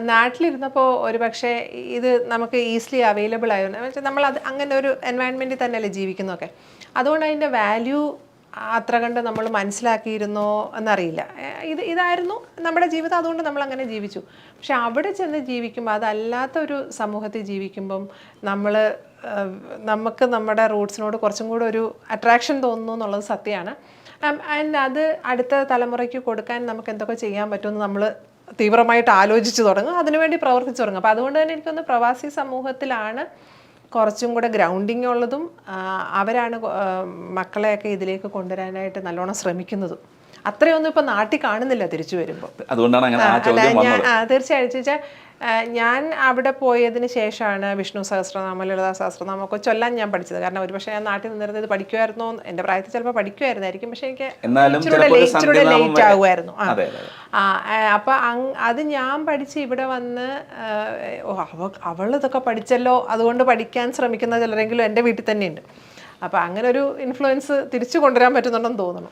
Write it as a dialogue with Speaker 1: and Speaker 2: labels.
Speaker 1: നാട്ടിലിരുന്നപ്പോൾ ഒരു പക്ഷേ ഇത് നമുക്ക് ഈസിലി അവൈലബിൾ ആയിരുന്നു. നമ്മൾ അത് അങ്ങനെ ഒരു എൻവയൺമെന്റിൽ തന്നെയല്ലേ ജീവിക്കുന്നതൊക്കെ. അതുകൊണ്ട് അതിന്റെ വാല്യൂ അത്ര കണ്ട് നമ്മൾ മനസ്സിലാക്കിയിരുന്നോ എന്നറിയില്ല. ഇത് ഇതായിരുന്നു നമ്മുടെ ജീവിതം. അതുകൊണ്ട് നമ്മൾ അങ്ങനെ ജീവിച്ചു. പക്ഷെ അവിടെ ചെന്ന് ജീവിക്കുമ്പോൾ അതല്ലാത്ത ഒരു സമൂഹത്തിൽ ജീവിക്കുമ്പം നമ്മൾ നമുക്ക് നമ്മുടെ റൂട്ട്സിനോട് കുറച്ചും കൂടെ ഒരു അട്രാക്ഷൻ തോന്നുന്നു എന്നുള്ളത് സത്യമാണ്. ആൻഡ് അത് അടുത്ത തലമുറയ്ക്ക് കൊടുക്കാൻ നമുക്ക് എന്തൊക്കെ ചെയ്യാൻ പറ്റുമെന്ന് നമ്മൾ തീവ്രമായിട്ട് ആലോചിച്ച് തുടങ്ങും. അതിനുവേണ്ടി പ്രവർത്തിച്ചു തുടങ്ങും. അപ്പോൾ അതുകൊണ്ട് തന്നെ എനിക്കൊന്ന് പ്രവാസി സമൂഹത്തിലാണ് കുറച്ചും കൂടെ ഗ്രൗണ്ടിങ് ഉള്ളതും അവരാണ് മക്കളെയൊക്കെ ഇതിലേക്ക് കൊണ്ടുവരാനായിട്ട് നല്ലോണം ശ്രമിക്കുന്നതും. അത്രയൊന്നും ഇപ്പൊ നാട്ടിൽ കാണുന്നില്ല തിരിച്ചു വരുമ്പോൾ
Speaker 2: അതുകൊണ്ടാണ് അങ്ങനെ ആ ചോദ്യം
Speaker 1: ഞാൻ
Speaker 2: വന്നത്.
Speaker 1: ആ, തീർച്ചയായും ചോദിച്ചാൽ ഞാൻ അവിടെ പോയതിന് ശേഷമാണ് വിഷ്ണു സഹസ്രനാമം ലളിതാ സഹസ്രനാമം ഒക്കെ ചൊല്ലാൻ ഞാൻ പഠിച്ചത്. കാരണം ഒരുപക്ഷെ ഞാൻ നാട്ടിൽ നിന്നിരുന്നത് ഇത് പഠിക്കുമായിരുന്നോ എന്റെ എന്റെ പ്രായത്തിൽ ചിലപ്പോൾ പഠിക്കുമായിരുന്നായിരിക്കും. പക്ഷെ എനിക്ക് ഇച്ചിരൂടെ ലേറ്റ് ആകുമായിരുന്നു ആ.
Speaker 2: അതെ,
Speaker 1: അപ്പൊ ഞാൻ പഠിച്ച് ഇവിടെ വന്ന് അവൾ ഇതൊക്കെ പഠിച്ചല്ലോ അതുകൊണ്ട് പഠിക്കാൻ ശ്രമിക്കുന്ന ചിലരെങ്കിലും എന്റെ വീട്ടിൽ തന്നെയുണ്ട്. അപ്പൊ അങ്ങനെ ഒരു ഇൻഫ്ലുവൻസ് തിരിച്ചു കൊണ്ടുവരാൻ പറ്റുന്നുണ്ടെന്ന് തോന്നുന്നു.